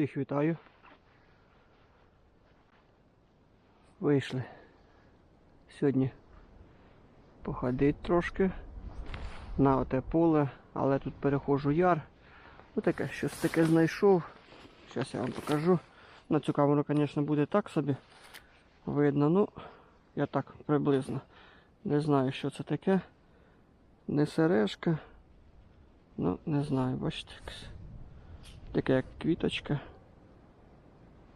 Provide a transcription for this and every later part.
Всіх вітаю. Вийшли сьогодні походити трошки на оте поле, але тут перехожу яр. Ну таке, щось таке знайшов. Зараз я вам покажу. На цю камеру, звісно, буде так собі видно. Ну, я так приблизно. Не знаю, що це таке. Не сережка. Ну, не знаю, бачите. Таке як квіточка.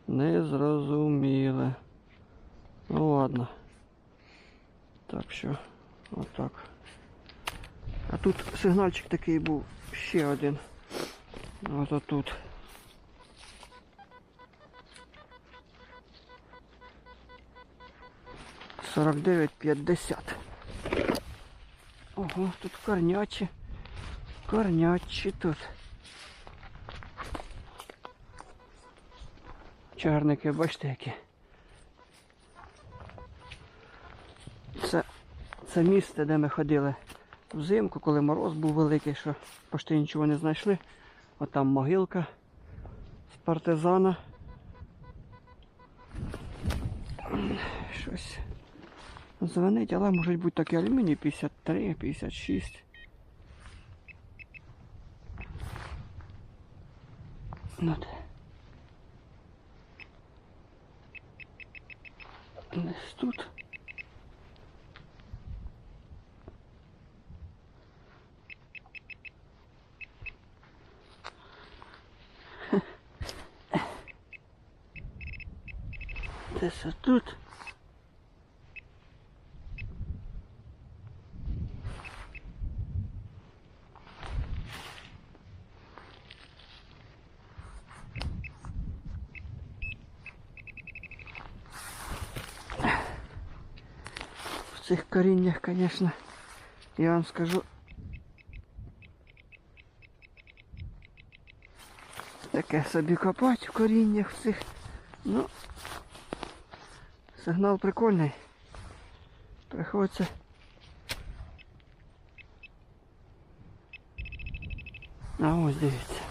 Незрозуміле. Ну ладно. Так що, отак. А тут сигнальчик такий був ще один. Ось отут. Сорок дев'ять п'ятдесят. Ого, тут корнячі. Корнячі тут. Чарники, бачите які. Це, це місце, де ми ходили взимку, коли мороз був великий, що почти нічого не знайшли. Отам могилка з партизана. Щось дзвонить, але можуть бути такі алюміній 53, 56. Ну, Десь тут. Десь тут. В цих коріннях, звісно, я вам скажу. Таке собі копать в коріннях в цих. Ну, сигнал прикольний. Приходиться. А ось дивіться.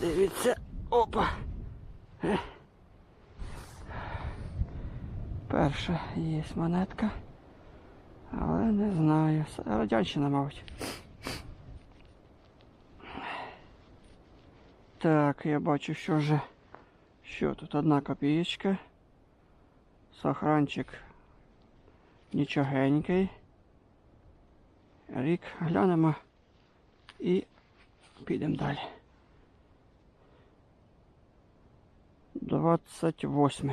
Дивіться. Опа. Е. Перша є монетка. Але не знаю. Радянщина, мабуть. Так, я бачу, що вже. Що тут одна копієчка. Сохранчик нічогенький. Рік глянемо і підемо далі. 28.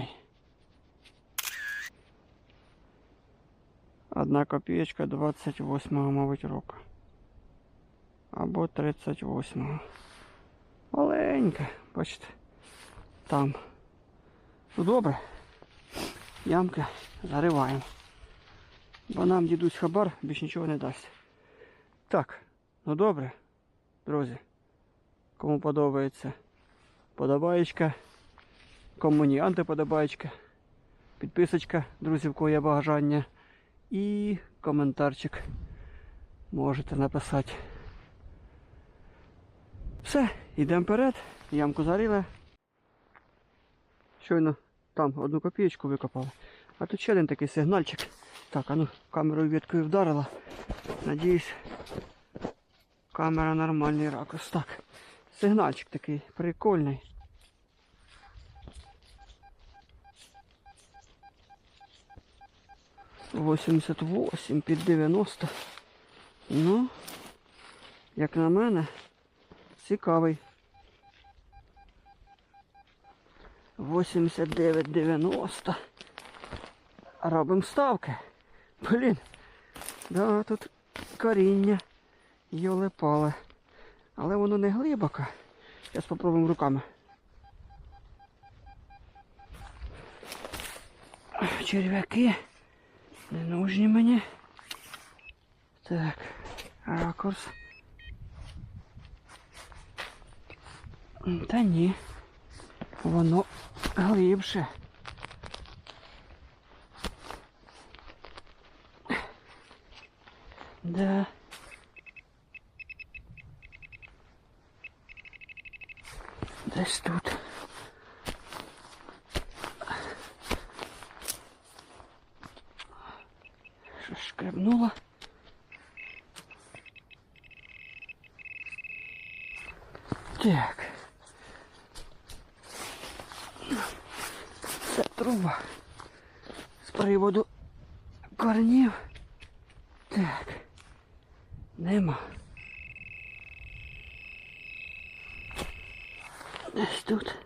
Одна копієчка 28-го, мабуть, року. Або 38-го. Маленька, бачите. Там. Ну добре. Ямки зариваємо. Бо нам дідусь хабар більш нічого не дасть. Так, ну добре, друзі. Кому подобається подобаєчка. Кому ні антиподобаєчка. Підписочка, друзі, в кого є бажання. І коментарчик можете написати. Все, йдемо вперед. Ямку зарили. Щойно там одну копієчку викопали. А тут ще один такий сигнальчик. Так, а ну камерою веткою вдарила. Надіюсь, камера нормальний ракурс. Так. Сигнальчик такий прикольний. Восемьдесят восемь під 90. Ну, як на мене, цікавий. 89,90. Робимо ставки. Блін. Да, тут коріння йоле пале. Але воно не глибоко. Зараз спробуємо руками. Черв'яки. Не нужні мені. Так, ракурс. Та ні. Воно глибше. Да. Десь тут. шкребнула. Так. Це труба з приводу корнів. Так. Нема. Десь тут.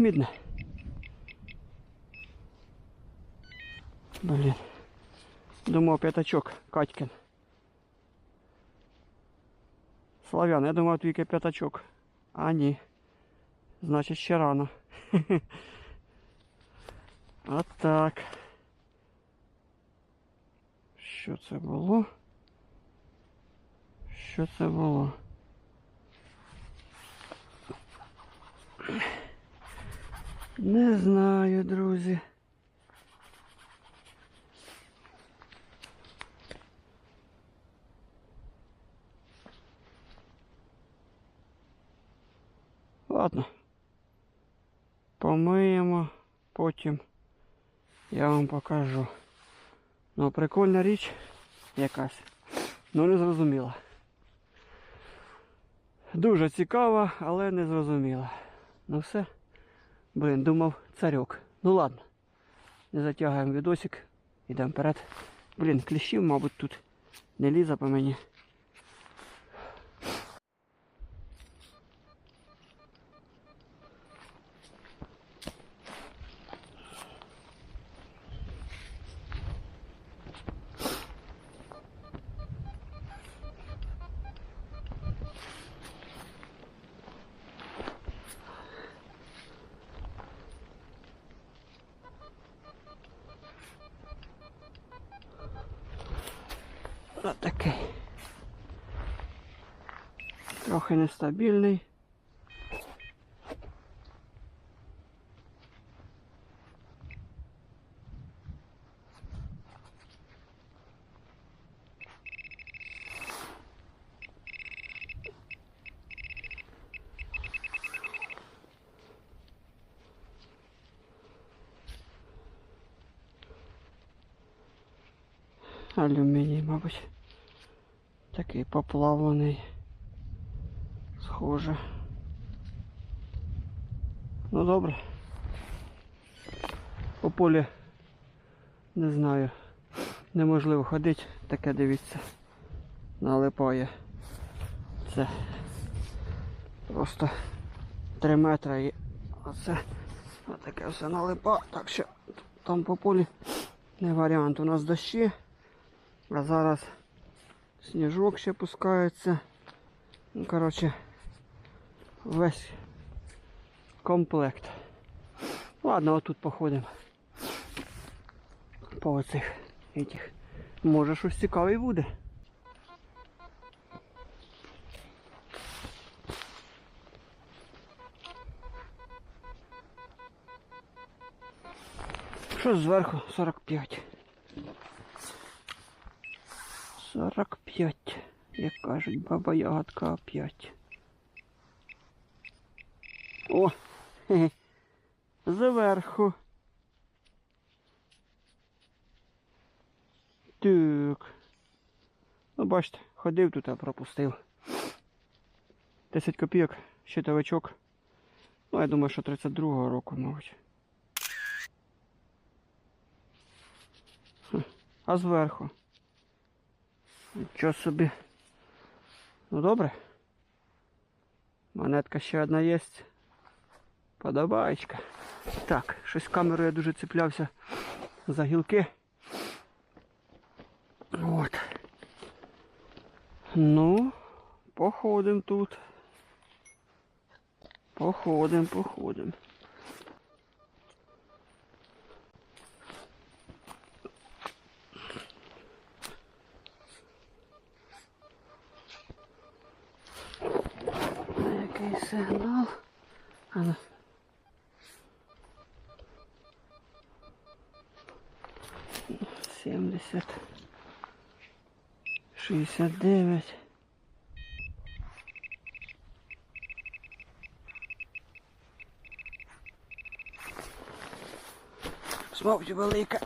Мідне. Блін. Думав п'ятачок, Катькин. Славян, я думав тільки п'ятачок. А ні. Значить ще рано. От так. Що це було? Що це було? Не знаю, друзі. Ладно. Помиємо, потім я вам покажу. Ну, прикольна річ якась. Ну не зрозуміла. Дуже цікава, але не зрозуміла. Ну все. Блін, думав царьок. Ну ладно. Не затягуємо відосик. Йдемо вперед. Блін, кліщів, мабуть, тут не лізе по мені. Ось такий. Трохи нестабільний. Алюміній, мабуть. Такий поплавлений. Схоже. Ну добре. По полі не знаю. Неможливо ходити, таке дивіться. Налипає. Це просто 3 метри і оце отаке все налипа. Так що там по полі не варіант. У нас дощі. А зараз сніжок ще пускається. Ну, коротше, весь комплект. Ладно, отут походимо. По оцих этих. Може щось цікаве буде. Що зверху 45. 45, як кажуть, баба ягодка опять. О! Зверху. Так. Ну, бачите, ходив тут, а пропустив. 10 копійок, щитовичок. Ну, я думаю, що 32-го року, мабуть. А зверху. Нічого собі. Ну добре. Монетка ще одна є. Подобаєчка. Так, щось камерою я дуже цеплявся за гілки. От. Ну, походим тут. Походим, походим. 79. Смовці велика.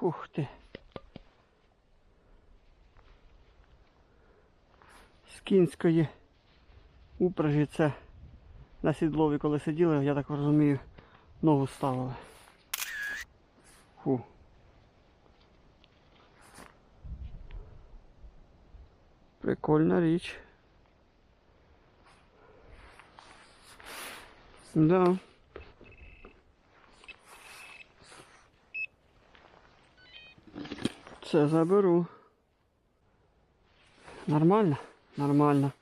Ух ти. З кінської упряжі це на сідлові, коли сиділи, я так розумію, ногу ставили. Фу. Прикольна річ. Да. Це заберу. Нормально? Нормально.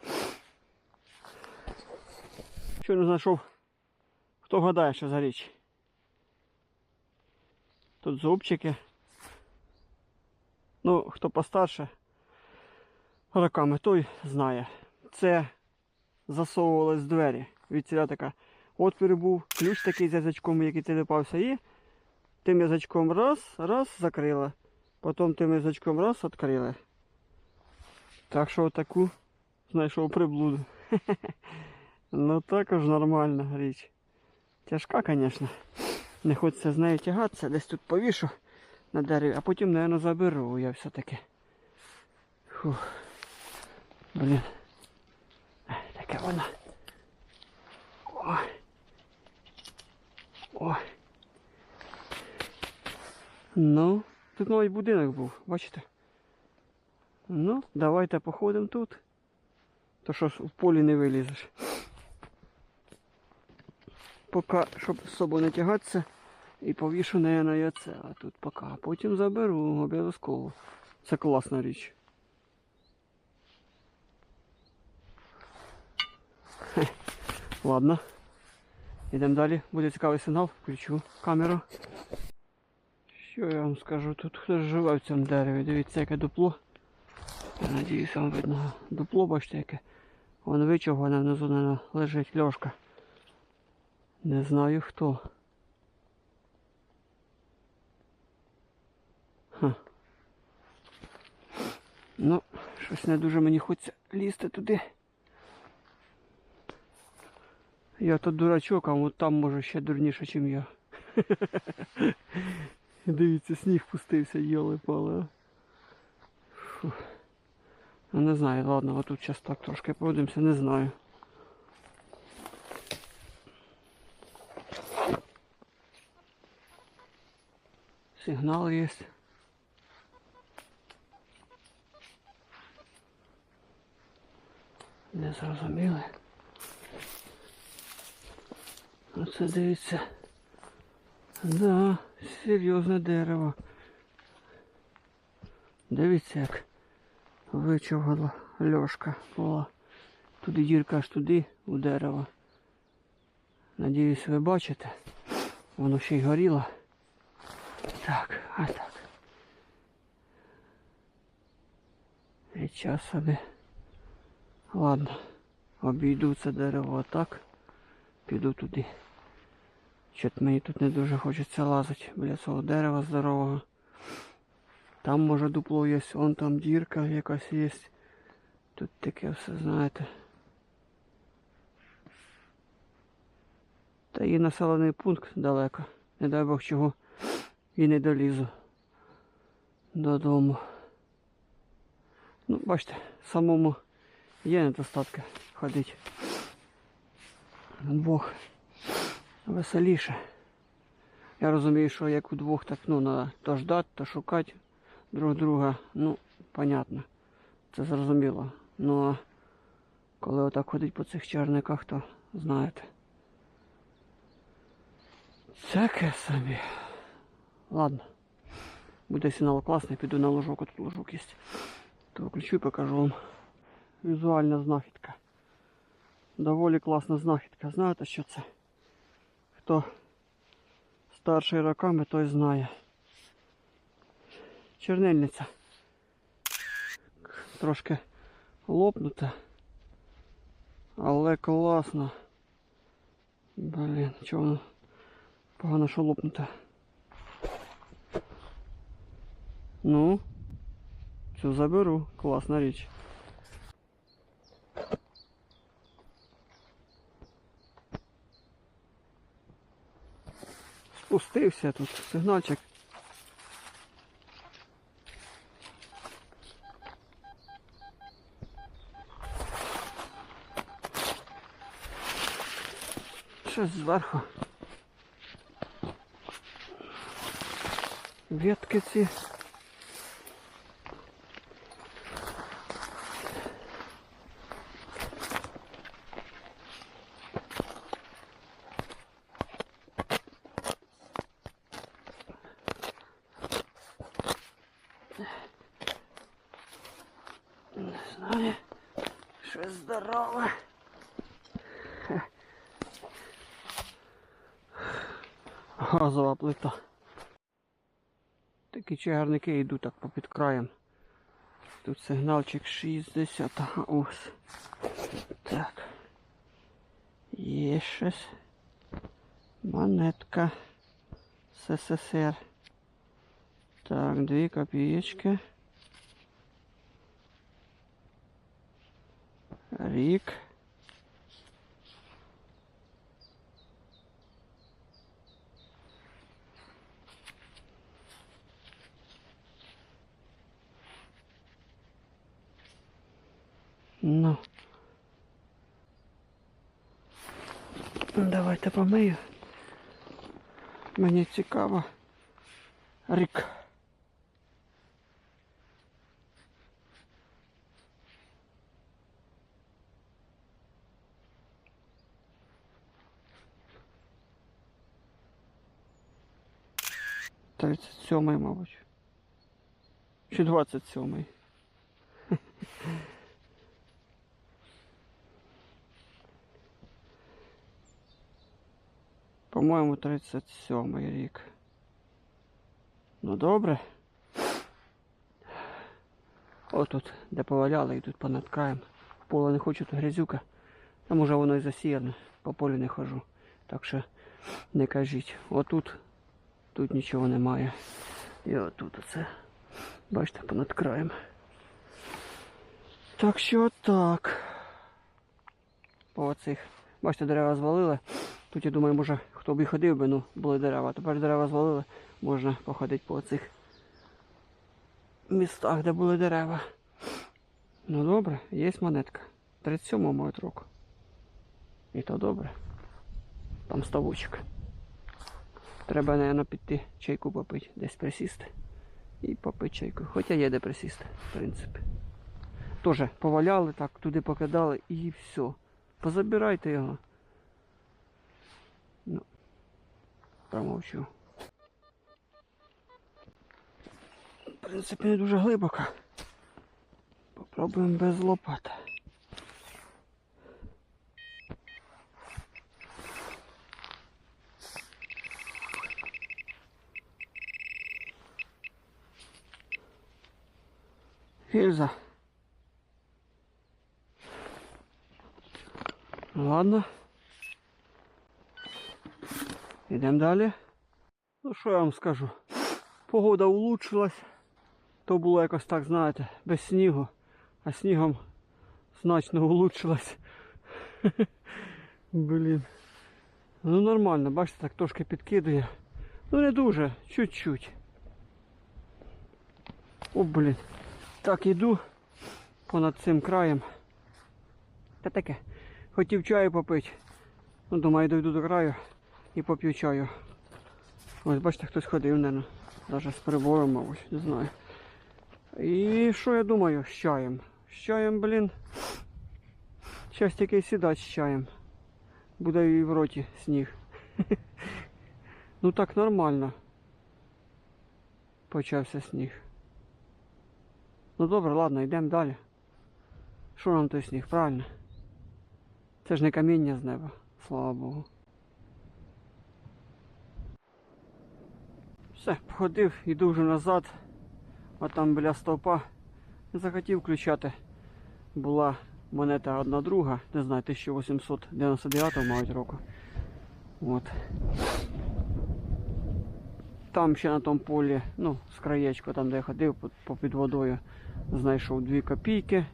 Що не знайшов? Хто гадає, що за річ? Тут зубчики. Ну, хто постарше роками, той знає. Це засовувалось в двері. Від ціля така. Отвір був, ключ такий з язичком, який телепався, і тим язичком раз, раз, закрила. Потім тим язичком раз відкрили. Так що отаку знайшов приблуду. Ну також нормальна річ. Тяжка, звісно. Не хочеться з нею тягатися, десь тут повішу на дереві, а потім, мабуть, заберу я все-таки. Фух. Блін. Таке вона. Ой. Ой. Ну, тут новий будинок був, бачите? Ну, давайте походимо тут. То що в полі не вилізеш. Поки, щоб з собою не тягатися, і повішу неї на яйце, а тут поки. Потім заберу обов'язково. Це класна річ. Ладно. Йдемо далі. Буде цікавий сигнал, включу камеру. Що я вам скажу? Тут хтось живе в цьому дереві. Дивіться, яке дупло. Я надіюсь, вам видно дупло, бачите, яке. Вон вичовгане внизу наверно, лежить льошка. Не знаю хто. Ха. Ну, щось не дуже мені хочеться лізти туди. Я тут дурачок, а от там може ще дурніше, ніж я. Дивіться, сніг пустився, йоли пали. Фу. Ну не знаю, ладно, отут зараз так трошки пройдемося, не знаю. Сигнал є. Не зрозуміли. Оце дивіться. Да, серйозне дерево. Дивіться, як вичавгала льошка була. Туди дірка аж туди у дерево. Надіюсь, ви бачите. Воно ще й горіло. Так, а так. І час собі. Ладно, обійду це дерево отак. Піду туди. Чот мені тут не дуже хочеться лазити біля цього дерева здорового. Там може дупло є, вон там дірка якась є. Тут таке все, знаєте. Та і населений пункт далеко. Не дай Бог чого. І не долізу додому. Ну, бачите, самому є недостатки ходити. Бог веселіше. Я розумію, що як у двох, так ну, треба то ждати, то шукати друг друга. Ну, понятно. Це зрозуміло. Ну а коли отак ходить по цих чарниках, то знаєте. Таке собі. Ладно. Буде сигнал класний, піду на ложок, тут ложок є. То включу і покажу вам. Візуальна знахідка. Доволі класна знахідка. Знаєте, що це? Хто старший роками, той знає. Чернильниця. Трошки лопнута. Але класно. Блін, чого воно погано що лопнуте. Ну, цю заберу. Класна річ. Спустився тут сигнальчик. Щось зверху. Ветки ці. Не знаю. Щось здорове. Газова плита. Такі чагарники йдуть так попід краєм. Тут сигналчик 60. Ага, ось. Так. Є щось. Монетка. СССР. Так, дві копієчки. Рік. Ну. Давайте помию. Мені цікаво. Рік. Тридцять сьомий, мабуть. Чи двадцять сьомий. По-моєму, 37 рік. Ну добре. Отут, де поваляли, йдуть понад краєм. Поле не хочу, то грязюка. Там уже воно і засіяне. По полю не хожу. Так що не кажіть. Отут тут нічого немає. І отут оце. Бачите, понад краєм. Так що так. По оцих. Бачите, дерева звалили. Тут я думаю, може хто б і ходив би, ну були дерева. Тепер дерева звалили, можна походити по цих містах, де були дерева. Ну добре, є монетка. 37 мають року. І то добре. Там ставочок. Треба, мабуть, піти чайку попити, десь присісти. І попити чайку. Хоча є де присісти, в принципі. Тоже поваляли так, туди покидали і все. Позабирайте його. Ну, промовчу. В принципі, не дуже глибоко. Попробуємо без лопати. Гільза. Ладно. Йдемо далі. Ну що я вам скажу? Погода улучшилась. То було якось так, знаєте, без снігу, а снігом значно улучшилась. Блін. Ну нормально, бачите, так трошки підкидує. Ну не дуже, чуть-чуть. О, блін. Так іду понад цим краєм. Та таке. Хотів чаю попити. Ну, думаю, дойду до краю і поп'ю чаю. Ось бачите, хтось ходив, наверное. Навіть з прибором, мабуть, не знаю. І що я думаю з чаєм? З чаєм, блін. Щас тільки сідати з чаєм. Буде і в роті сніг. Ну так нормально. Почався сніг. Ну добре, ладно, йдемо далі. Що нам той сніг, правильно? Це ж не каміння з неба, слава Богу. Все, походив, іду вже назад, а там біля стовпа не захотів включати. Була монета одна друга, не знаю, 1899 мають року. От. Там ще на тому полі, ну, з там де я ходив під водою, знайшов 2 копійки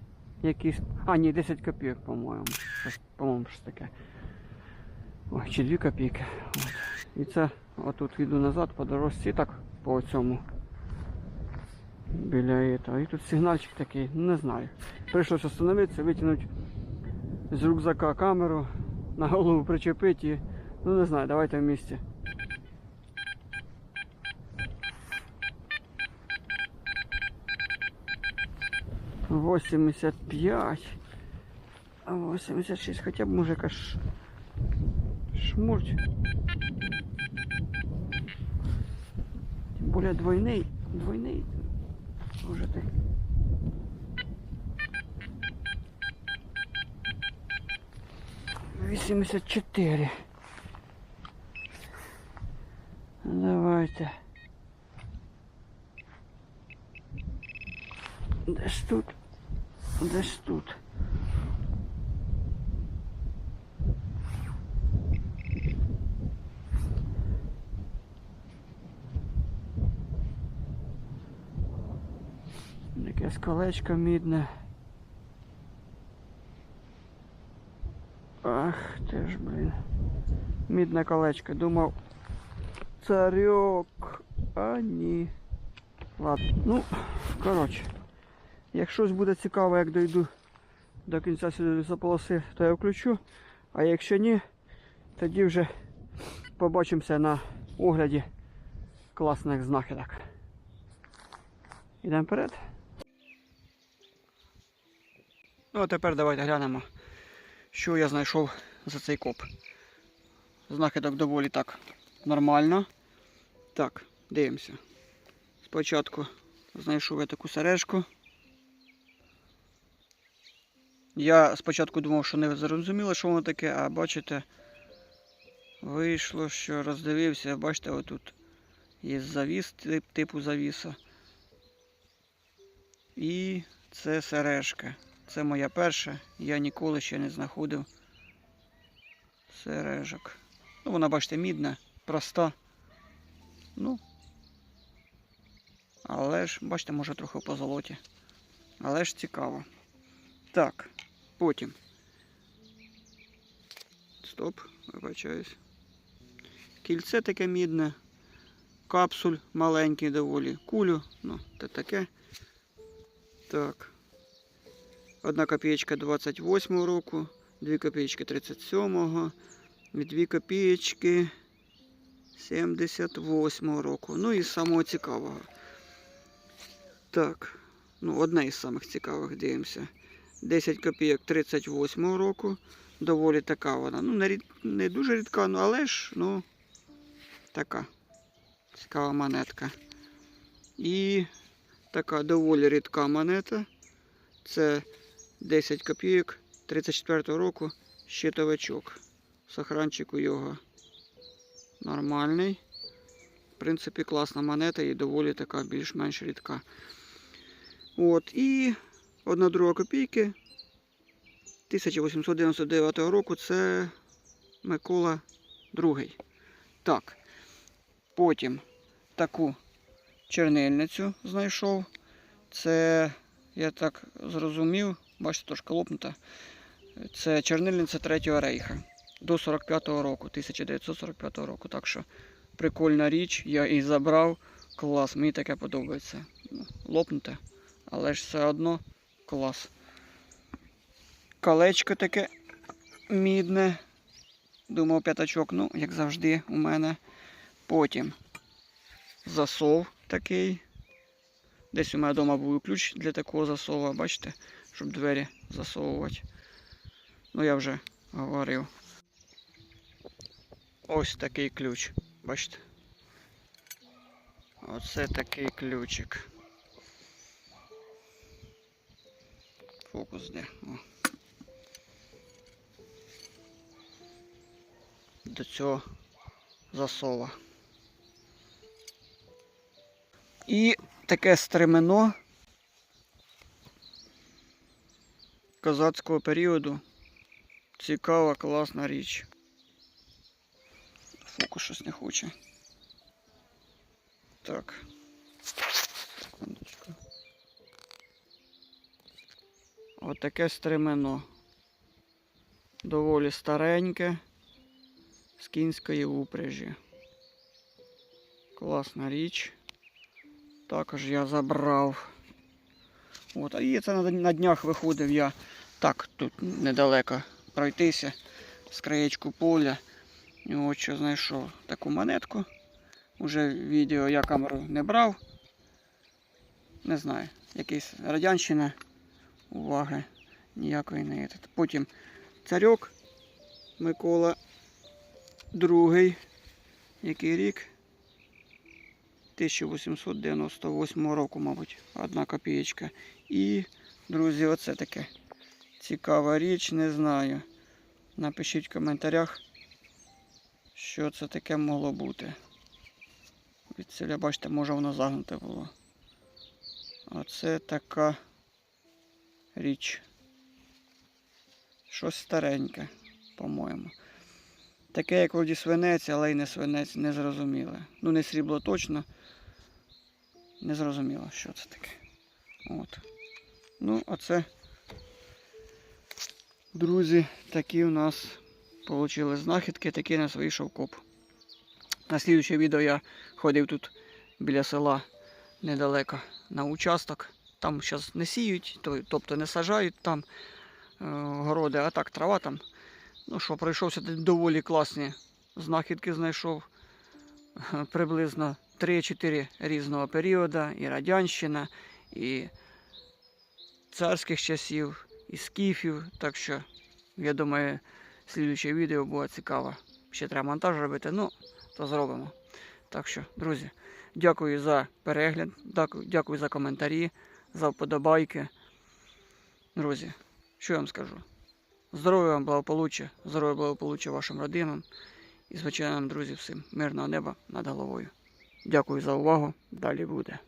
якісь. А, ні, 10 копійок, по-моєму. По-моєму, щось таке. Ой, чи 2 копійки. От. І це отут йду назад по дорожці, так по цьому. Біля этого. І тут сигнальчик такий, не знаю. Прийшлося остановитися, витягнути з рюкзака камеру, на голову причепити і, ну не знаю, давайте вместе. Восемьдесят пять. Восемьдесят шесть. Хотя бы мужика ш... шмурч. Более двойный. Двойный. Уже ты. Вісімдесят чотири. Давайте. Де ж тут? Де ж тут? Якесь колечко мідне. Ах ти ж, блін. Мідне колечко. Думав. Царьок. А ні. Ладно. Ну, коротше. Якщо щось буде цікаво, як дойду до кінця сюди лісополоси, то я включу. А якщо ні, тоді вже побачимося на огляді класних знахідок. Ідемо вперед. Ну а тепер давайте глянемо, що я знайшов за цей коп. Знахідок доволі так нормально. Так, дивимося. Спочатку знайшов я таку сережку. Я спочатку думав, що не зрозуміло, що воно таке, а бачите, вийшло, що роздивився, бачите, отут є завіс, тип- типу завіса. І це сережка. Це моя перша. Я ніколи ще не знаходив сережок. Ну, вона, бачите, мідна, проста. Ну. Але ж, бачите, може трохи по золоті. Але ж цікаво. Так, потім. Стоп, вибачаюсь. Кільце таке мідне. Капсуль маленький доволі. Кулю, ну, те таке. Так. Одна копієчка 28 року, дві копієчки 37-го, і дві копієчки 78 року. Ну і самого цікавого. Так, ну одна із самих цікавих дивимося. 10 копійок 38 року. Доволі така вона. Ну, не, рід... не дуже рідка, ну але ж, ну, така. Цікава монетка. І така доволі рідка монета. Це 10 копійок 34 року щитовичок. Сохранчик у його нормальний. В принципі, класна монета і доволі така більш-менш рідка. От, і одна друга копійки 1899 року це Микола II. Так. Потім таку чернильницю знайшов. Це, я так зрозумів, бачите, трошки лопнута. Це чернильниця Третього рейха до 45-го року, 1945 року. Так що прикольна річ, я її забрав. Клас, мені таке подобається. Ну, Лопнуте, але ж все одно клас. Колечко таке мідне. Думав п'ятачок, ну, як завжди, у мене. Потім засов такий. Десь у мене вдома був ключ для такого засова, бачите, щоб двері засовувати. Ну, я вже говорив. Ось такий ключ. Бачите? Оце такий ключик. Фокус де. О. До цього засова. І таке стремено козацького періоду. Цікава, класна річ. фокус щось не хоче. Так. Секундочку. Отаке стремено. Доволі стареньке. З кінської упряжі. Класна річ. Також я забрав. От, а і це на, днях виходив я так тут недалеко пройтися з краєчку поля. От що знайшов таку монетку. Уже відео я камеру не брав. Не знаю, якийсь радянщина. Уваги ніякої не є. Потім царьок Микола другий. Який рік? 1898 року, мабуть, одна копієчка. І, друзі, оце таке цікава річ, не знаю. Напишіть в коментарях, що це таке могло бути. Від селя, бачите, може воно загнуте було. Оце така річ. Щось стареньке, по-моєму. Таке, як вроді свинець, але й не свинець, не зрозуміле. Ну, не срібло точно. Не зрозуміло, що це таке. От. Ну, оце, друзі, такі у нас вийшли знахідки, такий у нас вийшов коп. На слідуюче відео я ходив тут біля села недалеко на участок. Там зараз не сіють, тобто не сажають там е, городи, а так трава там. Ну що, пройшовся доволі класні знахідки знайшов. Приблизно 3-4 різного періоду. І Радянщина, і царських часів, і скіфів. Так що, я думаю, слідуюче відео буде цікаво. Ще треба монтаж робити, ну, то зробимо. Так що, друзі, дякую за перегляд, дякую за коментарі, за вподобайки. Друзі, що я вам скажу? Здоров'я вам, благополуччя, здоров'я, благополуччя вашим родинам. І, звичайно, друзі, всім мирного неба над головою. Дякую за увагу. Далі буде.